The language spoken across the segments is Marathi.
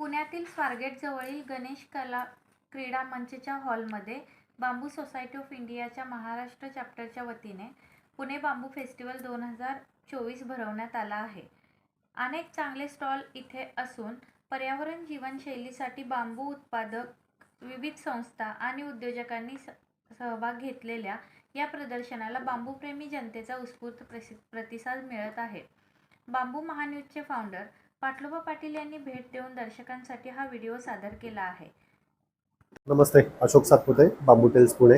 पुण्यातील स्वारगेटजवळील गणेश कला क्रीडा मंचच्या हॉलमध्ये बांबू सोसायटी ऑफ इंडियाच्या महाराष्ट्र चॅप्टरच्या वतीने पुणे बांबू फेस्टिवल दोन हजार चोवीस भरवण्यात आला आहे. अनेक चांगले स्टॉल इथे असून पर्यावरण जीवनशैलीसाठी बांबू उत्पादक विविध संस्था आणि उद्योजकांनी स सहभाग घेतलेल्या या प्रदर्शनाला बांबूप्रेमी जनतेचा उत्स्फूर्त प्रसि प्रतिसाद मिळत आहे. बांबू महान्यूजचे फाउंडर पाटलोबा पाटील यांनी भेट देऊन दर्शकांसाठी हा व्हिडिओ सादर केला आहे. नमस्ते अशोक सातपुते बांबू टेल्स पुणे.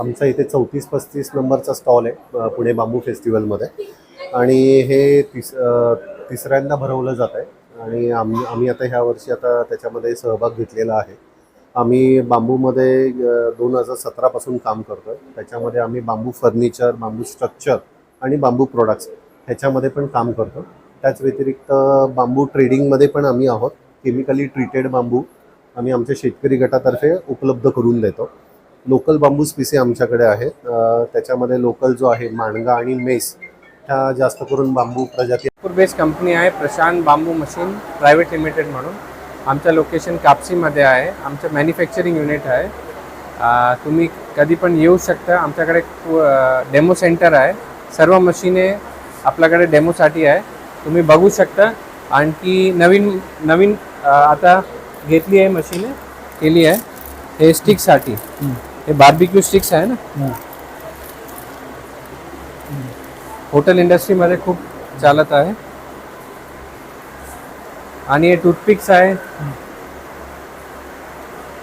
आमचा इथे चौतीस पस्तीस नंबरचा स्टॉल आहे पुणे बांबू फेस्टिवलमध्ये. आणि हे तिस तिसऱ्यांदा भरवलं जात आहे. आणि आम्ही आम्ही आता ह्या वर्षी आता त्याच्यामध्ये सहभाग घेतलेला आहे. आम्ही बांबूमध्ये दोन हजार सतरापासून काम करतो आहे त्याच्यामध्ये आम्ही बांबू फर्निचर बांबू स्ट्रक्चर आणि बांबू प्रोडक्ट्स ह्याच्यामध्ये पण काम करतो. त्याच व्यतिरिक्त बांबू ट्रेडिंगमध्ये पण आम्ही आहोत. केमिकली ट्रीटेड बांबू आम्ही आमच्या शेतकरी गटातर्फे उपलब्ध करून देतो. लोकल बांबू स्पिसे आमच्याकडे आहेत. त्याच्यामध्ये लोकल जो आहे माणगा आणि मेस ह्या जास्त करून बांबू प्रजाती बेस बेस्ड कंपनी आहे Prashant bamboo machine private limited म्हणून. आमचं लोकेशन कापसीमध्ये आहे. आमचं मॅन्युफॅक्चरिंग युनिट आहे. तुम्ही कधी पण येऊ शकता. आमच्याकडे डेमो सेंटर आहे. सर्व मशीने आपल्याकडे डेमोसाठी आहे. तुम्ही बघू शकता. आणखी नवीन नवीन आता घेतली आहे मशीने केली आहे. हे स्टिकसाठी. हे बार्बिक्यू स्टिक्स आहे ना? हॉटेल इंडस्ट्रीमध्ये खूप चालत आहे. आणि हे टूथपिक्स आहे.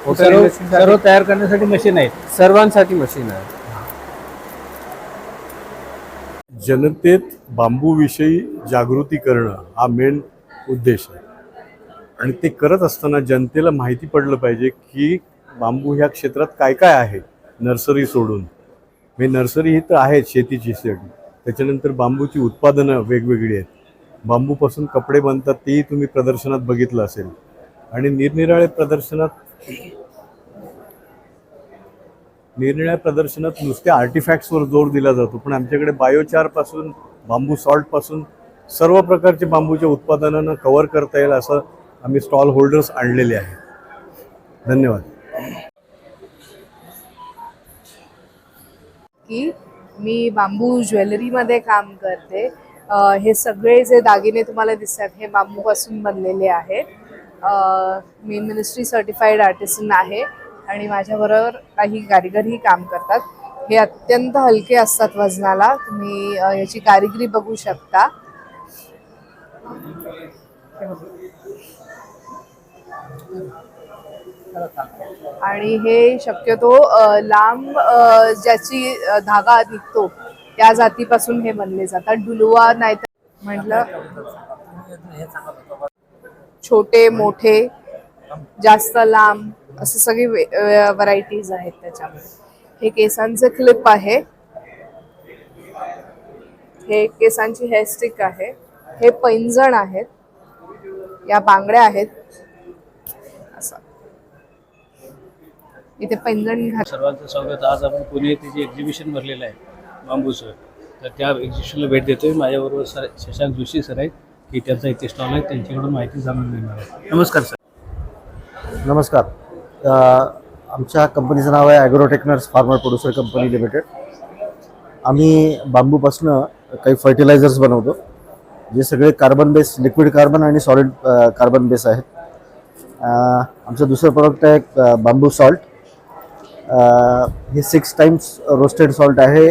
हॉटेल सर्व तयार करण्यासाठी मशीन आहेत. सर्वांसाठी मशीन आहे. जनतेत बांबूविषयी जागृती करणं हा मेन उद्देश आहे. आणि ते करत असताना जनतेला माहिती पडलं पाहिजे की बांबू ह्या क्षेत्रात काय काय आहे नर्सरी सोडून. हे नर्सरी ही तर आहेत शेतीची साठी त्याच्यानंतर बांबूची उत्पादनं वेगवेगळी आहेत. बांबूपासून कपडे बनतात तेही तुम्ही प्रदर्शनात बघितलं असेल. आणि निरनिराळे प्रदर्शनात निरनिळ्या प्रदर्शनात नुसत्या आर्टिफॅक्ट्सवर जोर दिला जातो. पण आमच्याकडे बायोचारपासून बांबू सॉल्टपासून सर्व प्रकारचे बांबूच्या उत्पादनांना कव्हर करता येईल असं आम्ही स्टॉल होल्डर्स आणलेले आहेत. धन्यवाद. की मी बांबू ज्वेलरीमध्ये काम करते. हे सगळे जे दागिने तुम्हाला दिसतात हे बांबूपासून बनलेले आहेत. मी मिनिस्ट्री सर्टिफाईड आर्टिसन आहे. आणि माझ्याबरोबर काही कारिगरही काम करतात. हे अत्यंत हलके असतात वजनाला. तुम्ही याची कारिगिरी बघू शकता. आणि हे शक्यतो लांब ज्याची धागा निघतो त्या जातीपासून हे बनले जातात. डुलवा नाही तर म्हटलं छोटे मोठे जास्त लांब. असे सगळे व्हरायटीज आहेत त्याच्यामध्ये. हे केसांचे क्लिप आहे. हे केसांची हेअरस्टिक आहे. हे पैंजण आहेत. या बांगड्या आहेत. असं. इथे पैंजण घाल सर्वांचं स्वागत. आज आपण पुणे येथे जे एक्झिबिशन भरलेलं आहे बांबूचं तर त्या एक्झिबिशनला भेट देतोय. माझ्याबरोबर सर शशांक जोशी सर आहेत की त्यांचा इथे स्टॉल आहे. त्यांच्याकडून माहिती जाणून घेणार आहे नमस्कार सर. नमस्कार. आमच्या कंपनीचं नाव आहे ॲग्रोटेक्नर्स फार्मर प्रोड्युसर कंपनी लिमिटेड आम्ही बांबूपासनं काही फर्टिलायझर्स बनवतो जे सगळे कार्बन बेस लिक्विड कार्बन आणि सॉलिड कार्बन बेस आहेत. आमचं दुसरं प्रोडक्ट आहे बांबू सॉल्ट हे सिक्स टाइम्स रोस्टेड सॉल्ट आहे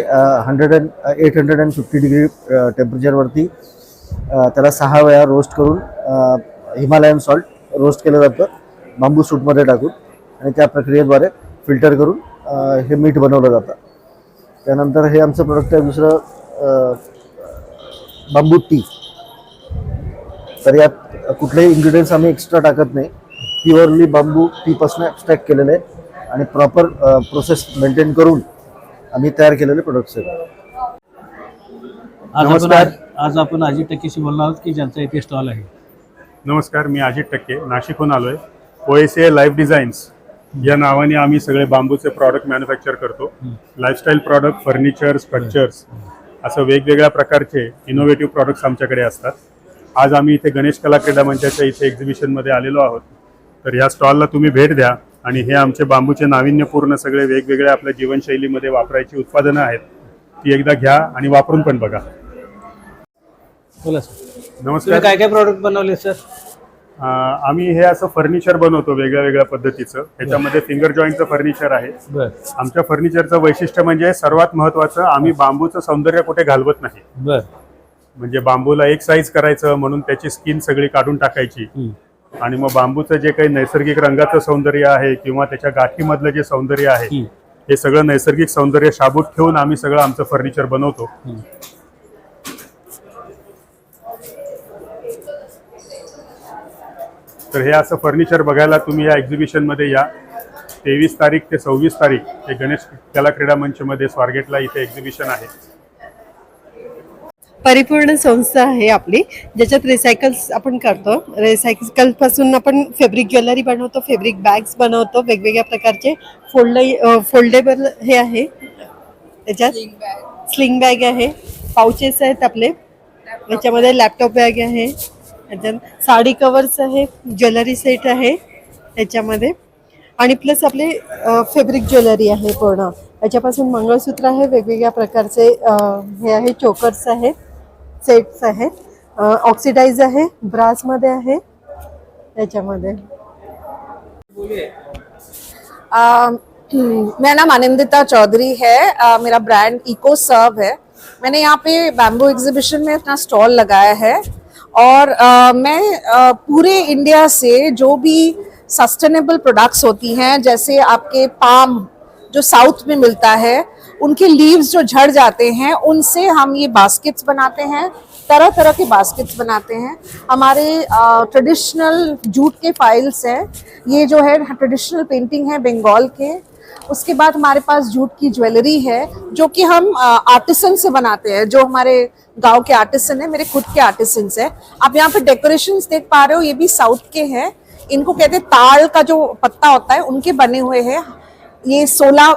hundred and eight hundred and fifty degree टेम्परेचरवरती त्याला सहा वेळा रोस्ट करून हिमालयन सॉल्ट रोस्ट केलं जातं बांबू सूटमध्ये टाकून. आणि त्या प्रक्रियेद्वारे फिल्टर करून हे मीठ बनवलं जातं. त्यानंतर हे आमचं प्रोडक्ट आहे दुसरं बांबू टी तर यात कुठलेही इन्ग्रेडियंट्स आम्ही एक्स्ट्रा टाकत नाही. प्युअरली बांबू टीपासून ॲबस्ट्रॅक्ट केलेले आहे आणि प्रॉपर प्रोसेस मेंटेन करून आम्ही तयार केलेले प्रोडक्ट्स आहेत. आज आपण नमस्कार. आज आपण अजित टक्केशी बोलणार आहोत की ज्यांचा इथे स्टॉल आहे. नमस्कार मी अजित टक्के नाशिकहून आलो आहे O S A life designs या नावाने आम्ही सगळे बांबूचे प्रॉडक्ट मॅन्युफॅक्चर करतो. लाईफस्टाईल प्रॉडक्ट फर्निचर स्ट्रक्चर्स असं वेगवेगळ्या प्रकारचे इनोव्हेटिव्ह प्रॉडक्ट्स आमच्याकडे असतात. आज आम्ही इथे गणेश कला क्रीडा मंचाच्या इथे एक्झिबिशनमध्ये आलेलो आहोत. तर ह्या स्टॉलला तुम्ही भेट द्या आणि हे आमचे बांबूचे नाविन्यपूर्ण सगळे वेगवेगळ्या आपल्या जीवनशैलीमध्ये वापरायची उत्पादनं आहेत ती एकदा घ्या आणि वापरून पण बघा. बोला सर नमस्कार. काय काय प्रॉडक्ट बनवले सर आम्ही हे असं फर्निचर बनवतो वेगळ्या वेगळ्या पद्धतीचं. ह्याच्यामध्ये फिंगर जॉईंटचं फर्निचर आहे. आमच्या फर्निचरचं वैशिष्ट्य म्हणजे सर्वात महत्वाचं आम्ही बांबूचं सौंदर्य कुठे घालवत नाही. म्हणजे बांबूला एक साईज करायचं म्हणून त्याची स्किन सगळी काढून टाकायची. आणि मग बांबूचं जे काही नैसर्गिक रंगाचं सौंदर्य आहे किंवा त्याच्या गाठीमधलं जे सौंदर्य आहे. हे सगळं नैसर्गिक सौंदर्य शाबूत ठेवून आम्ही सगळं आमचं फर्निचर बनवतो. तर हे असं फर्निचर बघायला तुम्ही या एक्झिबिशनमध्ये या. तेवीस तारीख ते सव्वीस तारीख हे गणेश कला क्रीडा मंचमध्ये स्वारगेटला इथे एक्झिबिशन आहे. परिपूर्ण संस्था आहे आपली ज्याच्यात रिसायकल्स आपण करतो. रिसायकलपासून आपण फेब्रिक ज्वेलरी बनवतो फेब्रिक बॅग्स बनवतो वेगवेगळ्या प्रकारचे फोल्ड फोल्डेबल हे आहे. त्याच्यात स्लिंग बॅग आहे. पाउचेस आहेत आपले. याच्यामध्ये लॅपटॉप बॅग आहे. याच्यात साडी कवर्स आहे ज्वेलरी सेट आहे त्याच्यामध्ये. आणि प्लस आपले फेब्रिक ज्वेलरी आहे पूर्ण. याच्यापासून मंगळसूत्र आहे वेगवेगळ्या प्रकारचे हे आहे चोकर्स आहेत सेट्स आहेत ऑक्सिडाईज आहे ब्रासमध्ये आहे त्याच्यामध्ये. मैं मेरा नाम आनंदिता चौधरी है। आ, मेरा ब्रांड इको सर्व है। मैंने यहाँ पे बैम्बू एग्जीबिशन में अपना स्टॉल लगाया है। और अ, मैं अ, पूरे इंडिया से जो भी सस्टेनेबल प्रोडक्ट्स होती हैं जैसे आपके पाम जो साउथ में मिलता है उनके लीव्स जो झड़ जाते हैं उनसे हम ये बास्केट्स बनाते हैं तरह तरह के बास्केट्स बनाते हैं। हमारे ट्रेडिशनल जूट के फाइल्स हैं ये जो है ट्रेडिशनल पेंटिंग है बंगाल के। उसके बाद हमारे पास जूट की ज्वेलरी है, जो कि हम आर्टिसन से बनाते हैं, जो हमारे गाँव के आर्टिसन है, मेरे खुद के आर्टिसन है। आप यहाँ पे डेकोरेशन देख पा रहे हो, ये भी साउथ के हैं। इनको कहते हैं ताल का जो पत्ता होता है, उनके बने हुए हैं। ये सोलह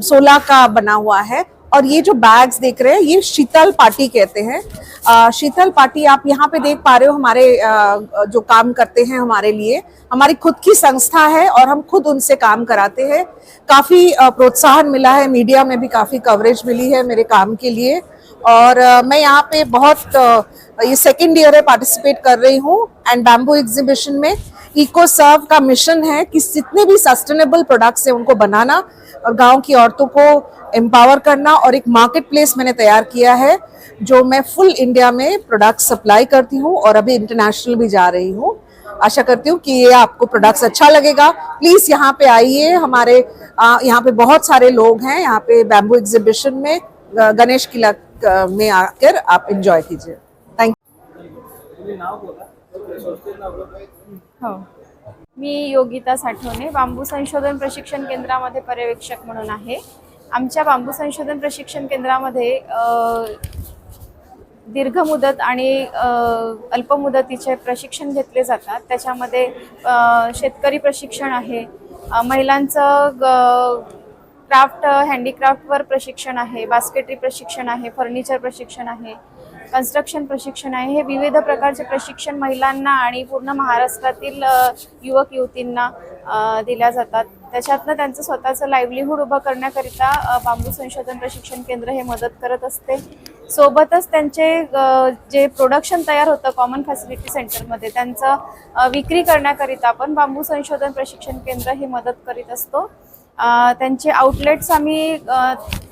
सोला का बना हुआ है। और ये जो बैग्स देख रहे हैं ये शीतल पार्टी कहते हैं। शीतल पार्टी आप यहाँ पे देख पा रहे हो हमारे अ, जो काम करते हैं हमारे लिए। हमारी खुद की संस्था है और हम खुद उनसे काम कराते हैं। काफ़ी प्रोत्साहन मिला है मीडिया में भी काफ़ी कवरेज मिली है मेरे काम के लिए। और अ, मैं यहाँ पे बहुत अ, ये सेकेंड ईयर है पार्टिसिपेट कर रही हूँ। एंड बैम्बू एग्जीबिशन में इको सर्व का मिशन है कि जितने भी सस्टेनेबल प्रोडक्ट्स हैं उनको बनाना और गाँव की औरतों को एम्पावर करना और एक मार्केट प्लेस मैंने तैयार किया है, जो मैं फुल इंडिया में प्रोडक्ट सप्लाई करती हूँ और अभी इंटरनेशनल भी जा रही हूँ। आशा करती हूँ कि ये आपको प्रोडक्ट्स अच्छा लगेगा। प्लीज़ यहाँ पे आइए, हमारे यहाँ पे बहुत सारे लोग हैं। यहाँ पे बैम्बू एग्जीबिशन में गणेश किला में आकर आप एंजॉय कीजिए। थैंक हो. मी योगिता साठवणे बांबू संशोधन प्रशिक्षण केंद्रामध्ये पर्यवेक्षक म्हणून आहे. आमच्या बांबू संशोधन प्रशिक्षण केंद्रामध्ये दीर्घ मुदत आणि अल्पमुदतीचे प्रशिक्षण घेतले जातात. त्याच्यामध्ये शेतकरी प्रशिक्षण आहे. महिलांचं ग क्राफ्ट हँडीक्राफ्टवर प्रशिक्षण आहे बास्केटरी प्रशिक्षण आहे फर्निचर प्रशिक्षण आहे. कन्स्ट्रक्शन प्रशिक्षण आहे. हे विविध प्रकारचे प्रशिक्षण महिलांना आणि पूर्ण महाराष्ट्रातील युवक युवतींना दिल्या जातात. त्याच्यातनं त्यांचं स्वतःचं लाईव्हलीहूड उभं करण्याकरिता बांबू संशोधन प्रशिक्षण केंद्र हे मदत करत असते. सोबतच त्यांचे जे प्रोडक्शन तयार होतं कॉमन फॅसिलिटी सेंटरमध्ये त्यांचं विक्री करण्याकरिता आपण बांबू संशोधन प्रशिक्षण केंद्र हे मदत करीत असतो. त्यांचे आउटलेट्स आम्ही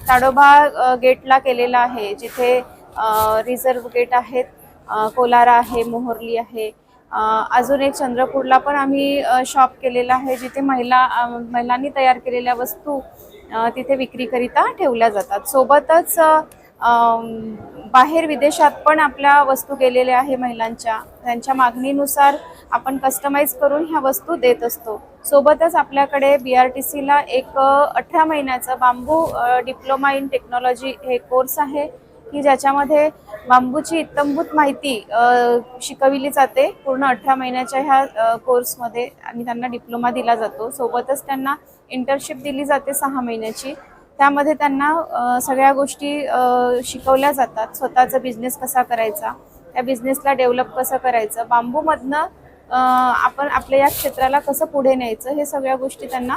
ताडोबा गेटला केलेला आहे जिथे रिझर्व गेट आहेत कोलारा आहे मोहर्ली आहे. अजून एक चंद्रपूरला पण आम्ही शॉप केलेला आहे जिथे महिला महिलांनी तयार केलेल्या वस्तू तिथे विक्रीकरिता ठेवल्या जातात. सोबतच बाहेर विदेशात पण आपल्या वस्तू गेलेल्या आहे महिलांच्या. त्यांच्या मागणीनुसार आपण कस्टमाइज करून ह्या वस्तू देत असतो. सोबतच आपल्याकडे बी आर टी सीला एक अठरा महिन्याचं बांबू डिप्लोमा इन टेक्नॉलॉजी हे कोर्स आहे. की ज्याच्यामध्ये बांबूची इत्तंभूत माहिती शिकविली जाते. पूर्ण अठरा महिन्याच्या ह्या कोर्समध्ये आणि त्यांना डिप्लोमा दिला जातो. सोबतच त्यांना इंटर्नशिप दिली जाते सहा महिन्याची. त्यामध्ये त्यांना सगळ्या गोष्टी शिकवल्या जातात. स्वतःचा बिझनेस कसा करायचा? त्या बिझनेसला डेव्हलप कसं करायचं? बांबूमधनं आपण आपल्या या क्षेत्राला कसं पुढे न्यायचं? हे सगळ्या गोष्टी त्यांना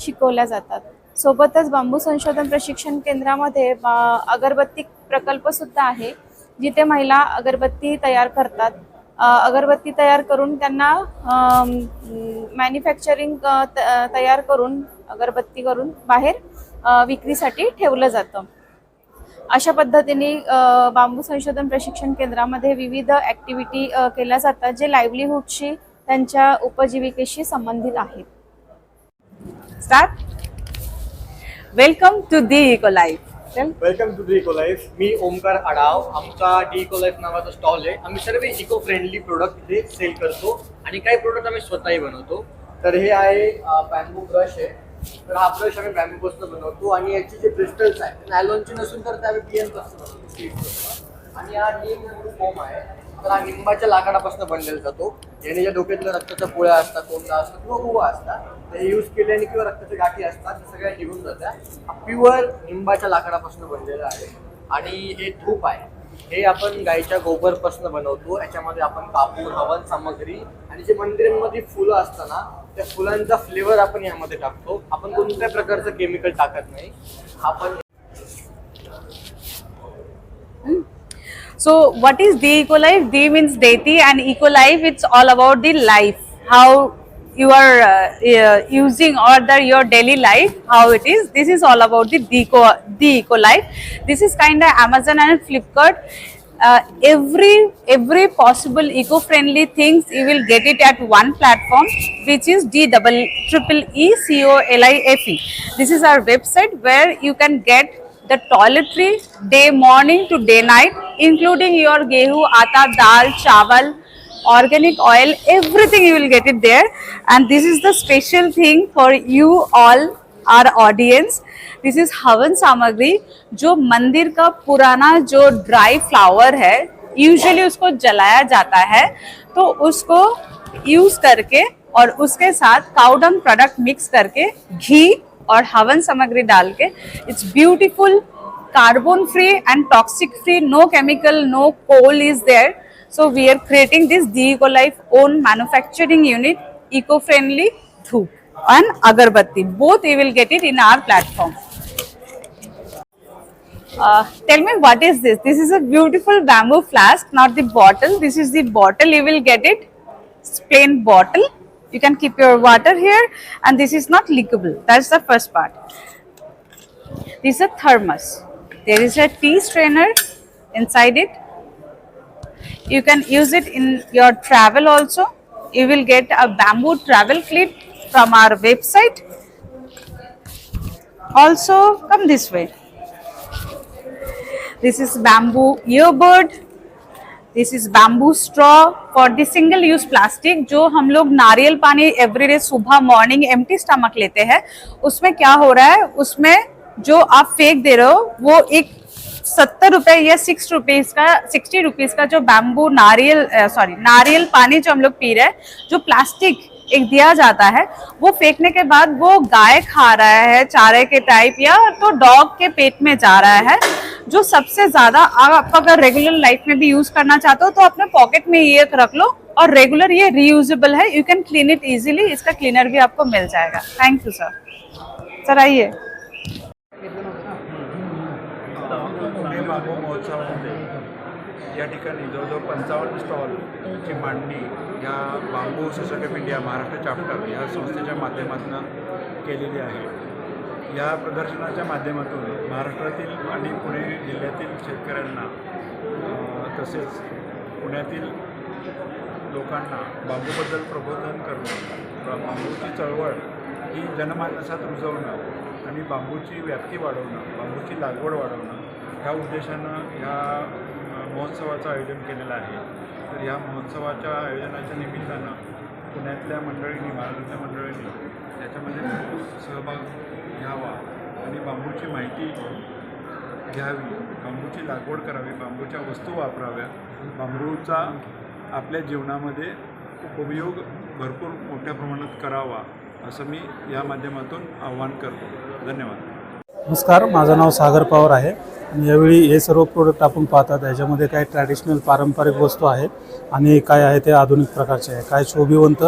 शिकवल्या जातात. सोबतच बांबू संशोधन प्रशिक्षण केंद्रामध्ये बा- अगरबत्ती प्रकल्प सुद्धा आहे जिथे महिला अगरबत्ती तयार करतात. अगरबत्ती तयार करून त्यांना मॅन्युफॅक्चरिंग तयार करून अगरबत्ती करून बाहेर विक्रीसाठी ठेवलं जातं. अशा पद्धतीने बांबू संशोधन प्रशिक्षण केंद्रामध्ये विविध ॲक्टिव्हिटी केल्या जातात जे लाईव्हलीहूडशी त्यांच्या उपजीविकेशी संबंधित आहेत. Start welcome to the eco life welcome to the ecolife मी ओमकार आडाव आमचा डी इकोलाईफ नावाचा स्टॉल आहे. आम्ही सर्व इको फ्रेंडली प्रोडक्ट हे सेल करतो आणि काही प्रोडक्ट आम्ही स्वतःही बनवतो. तर हे आहे बॅम्बू ब्रश आहे. तर हा ब्रश आम्ही बॅम्बू पासून बनवतो आणि याचे जे क्रिस्टल्स आहेत नॅलॉनचे नसून तर ते आम्ही बियनपासून बनवतो. आणि हा डी फोम आहे. तर हा निंबाच्या लाकडापासून बनलेला जातो. याने ज्या डोक्यातल्या रक्ताच्या पोळ्या असतात कोंडा असतात किंवा उवा असतात ते यूज केल्याने किंवा रक्ताच्या गाठी असतात त्या सगळ्या निघून जातात प्युअर निंबाच्या लाकडापासून बनलेलं आहे. आणि हे धूप आहे. हे आपण गाईच्या गोबरपासून बनवतो. याच्यामध्ये आपण कापूर हवन सामग्री आणि जे मंदिरांमध्ये फुलं असतात ना त्या फुलांचा फ्लेवर आपण यामध्ये टाकतो. आपण कोणत्याही प्रकारचं केमिकल टाकत नाही. आपण So, what is the eco life? D means deity, and eco life. It's all about the life, how you are uh, uh, using or the your daily life, how it is. This is all about the deco, the eco life. This is kind of Amazon and Flipkart. Uh, every every possible eco-friendly things you will get it at one platform, which is D double triple E C O L I F E. This is our website where you can get the toiletry day morning to day night including your gehu atta dal chawal organic oil everything you will get it there and this is the special thing for you all our audience this is हवन सामग्री जो मंदिर का पुराना जो ड्राई फ्लावर है यूजुअली उसको जलाया जाता है तो उसको यूज़ करके और उसके साथ काउडंग प्रोडक्ट मिक्स करके घी और हवन सामग्री डाल के it's beautiful carbon free and toxic free no chemical no coal is there so we are creating this the eco life own manufacturing unit eco friendly dhoop and agarbatti both you will get it in our platform uh, tell me what is this this is a beautiful bamboo flask not the bottle this is the bottle you will get it It's plain bottle you can keep your water here and this is not leakable. That's the first part. This is a thermos. There is a tea strainer inside it. You can use it in your travel also. You will get a bamboo travel clip from our website. Also come this way. This is bamboo earbud this is bamboo straw for the single use plastic जो हम लोग नारियल पानी एवरीडे सुबह मॉर्निंग एम्प्टी स्टमक लेते हैं। उसमें क्या हो रहा है? उसमें जो आप फेंक दे रहे हो, वो एक सत्तर रुपए या सिक्स रुपीज़ का सिक्सटी रुपीज़ का जो बैम्बू नारियल सॉरी नारियल पानी जो हम लोग पी रहे हैं, जो प्लास्टिक एक दिया जाता है, वो फेंकने के बाद वो गाय खा रहा है, चारे के टाइप या तो डॉग के पेट में जा रहा है, जो सबसे ज़्यादा आप अगर रेगुलर लाइफ में भी यूज़ करना चाहते हो तो अपने पॉकेट में ये रख लो और रेगुलर ये रीयूजेबल है you can clean it easily इसका क्लीनर भी आपको मिल जाएगा। थैंक यू सर सर आइए। या ठिकाणी जवळजवळ पंचावन्न स्टॉलची मांडणी या bamboo society of India Maharashtra chapter या संस्थेच्या माध्यमातून केलेली आहे. या प्रदर्शनाच्या माध्यमातून महाराष्ट्रातील आणि पुणे जिल्ह्यातील शेतकऱ्यांना तसेच पुण्यातील लोकांना बांबूबद्दल प्रबोधन करणं बांबूची चळवळ ही जनमानसात रुजवणं आणि बांबूची व्याप्ती वाढवणं बांबूची लागवड वाढवणं ह्या उद्देशानं ह्या महोत्सवाचं आयोजन केलेलं आहे. तर ह्या महोत्सवाच्या आयोजनाच्या निमित्तानं पुण्यातल्या मंडळींनी महाराष्ट्रातल्या मंडळींनी त्याच्यामध्ये सहभाग घ्यावा आणि बांबूची माहिती घ्यावी बांबूची लागवड करावी बांबूच्या वस्तू वापराव्या. बांबूचा आपल्या जीवनामध्ये उपयोग भरपूर मोठ्या प्रमाणात करावा असं मी या माध्यमातून आव्हान करतो. धन्यवाद. नमस्कार माझं नाव सागर पवार आहे. आणि यावेळी हे सर्व प्रोडक्ट आपण पाहतात याच्यामध्ये काही ट्रॅडिशनल पारंपरिक वस्तू आहेत आणि काय आहे ते आधुनिक प्रकारचे आहे. काय शोभिवंत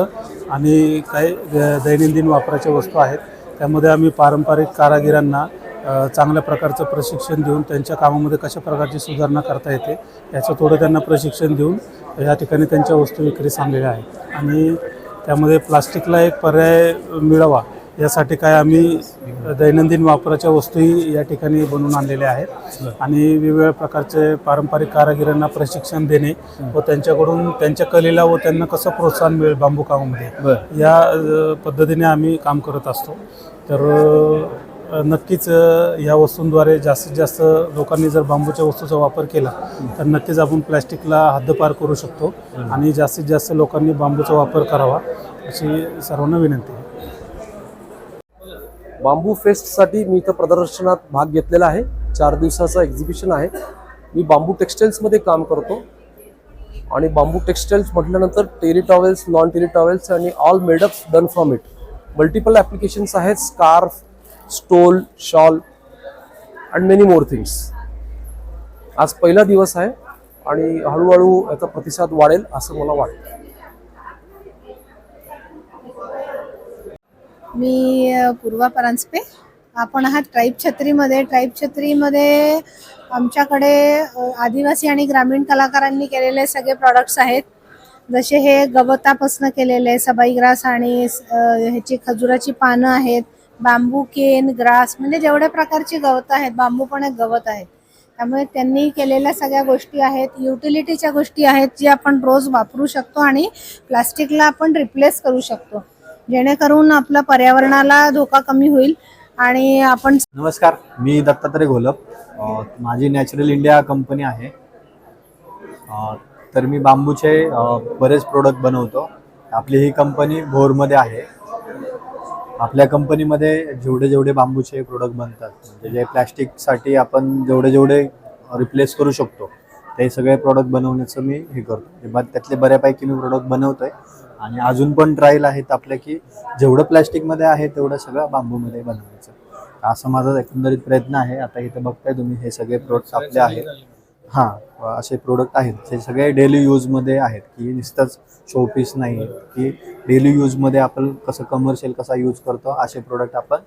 आणि काही द- दैनंदिन वापराच्या वस्तू आहेत त्यामध्ये आम्ही पारंपरिक कारागिरांना चांगल्या प्रकारचं प्रशिक्षण देऊन त्यांच्या कामामध्ये कशा प्रकारची सुधारणा करता येते याचं थोडं त्यांना प्रशिक्षण देऊन या ठिकाणी त्यांच्या वस्तू विक्री सांगलेल्या आहेत. आणि त्यामध्ये प्लास्टिकला एक पर्याय मिळावा यासाठी काय आम्ही दैनंदिन वापराच्या वस्तूही या ठिकाणी बनवून आणलेल्या आहेत. आणि वेगवेगळ्या प्रकारचे पारंपरिक कारागिरांना प्रशिक्षण देणे व त्यांच्याकडून त्यांच्या कलेला व त्यांना कसं प्रोत्साहन मिळेल बांबू कामामध्ये या पद्धतीने आम्ही काम करत असतो. तर नक्कीच या वस्तूंद्वारे जास्तीत जास्त लोकांनी जर बांबूच्या वस्तूचा वापर केला तर नक्कीच आपण प्लॅस्टिकला हद्दपार करू शकतो आणि जास्तीत जास्त लोकांनी बांबूचा वापर करावा अशी सर्वांना विनंती. बांबू फेस्टसाठी मी इथं प्रदर्शनात भाग घेतलेला आहे. चार दिवसाचं एक्झिबिशन आहे. मी बांबू टेक्स्टाईल्समध्ये काम करतो. आणि बांबू टेक्स्टाईल्स म्हटल्यानंतर terry towels non terry towels आणि all made ups done from it multiple applications आहेत. Scarf stole shawl and many more things आज पहिला दिवस आहे आणि हळूहळू याचा प्रतिसाद वाढेल असं मला वाटतं. मी पूर्वा परांजपे. आपण आहात ट्राईब छत्रीमध्ये. ट्राईब छत्रीमध्ये आमच्याकडे आदिवासी आणि ग्रामीण कलाकारांनी केलेले सगळे प्रॉडक्ट्स आहेत. जसे हे गवतापासनं केलेले सबाई ग्रास आणि ह्याची खजुराची पानं आहेत. बांबू केन ग्रास म्हणजे जेवढ्या प्रकारची गवत आहेत बांबू पण एक गवत आहे त्यामुळे त्यांनी केलेल्या सगळ्या गोष्टी आहेत. युटिलिटीच्या गोष्टी आहेत जी आपण रोज वापरू शकतो आणि प्लास्टिकला आपण रिप्लेस करू शकतो. जेणेकरून आपल्या पर्यावरणाला धोका कमी होईल आणि आपण नमस्कार मी दत्तात्रय घोलप माझी नॅचरल इंडिया कंपनी आहे. तर मी बांबूचे बरेच प्रोडक्ट बनवतो. आपली ही कंपनी भोरमध्ये आहे. आपल्या कंपनीमध्ये जेवढे जेवढे बांबूचे प्रोडक्ट बनतात म्हणजे जे प्लॅस्टिकसाठी आपण जेवढे जेवढे रिप्लेस करू शकतो ते सगळे प्रोडक्ट बनवण्याचं मी हे करतो. म्हणजे त्यातले बऱ्यापैकी मी प्रोडक्ट बनवतोय. आणि अजून पण ट्रायल आहेत आपल्या की जेवढं प्लॅस्टिकमध्ये आहे तेवढं सगळं बांबूमध्ये बनवायचं. असं माझा एकंदरीत प्रयत्न आहे. आता इथं बघताय तुम्ही हे सगळे प्रोडक्ट आपले आहेत. हां असे प्रोडक्ट आहेत. जे सगळे डेली यूजमध्ये आहेत की नुसतंच शोपीस नाही की डेली यूजमध्ये आपण कसं कमर्शियल कसा यूज करतो असे प्रोडक्ट आपण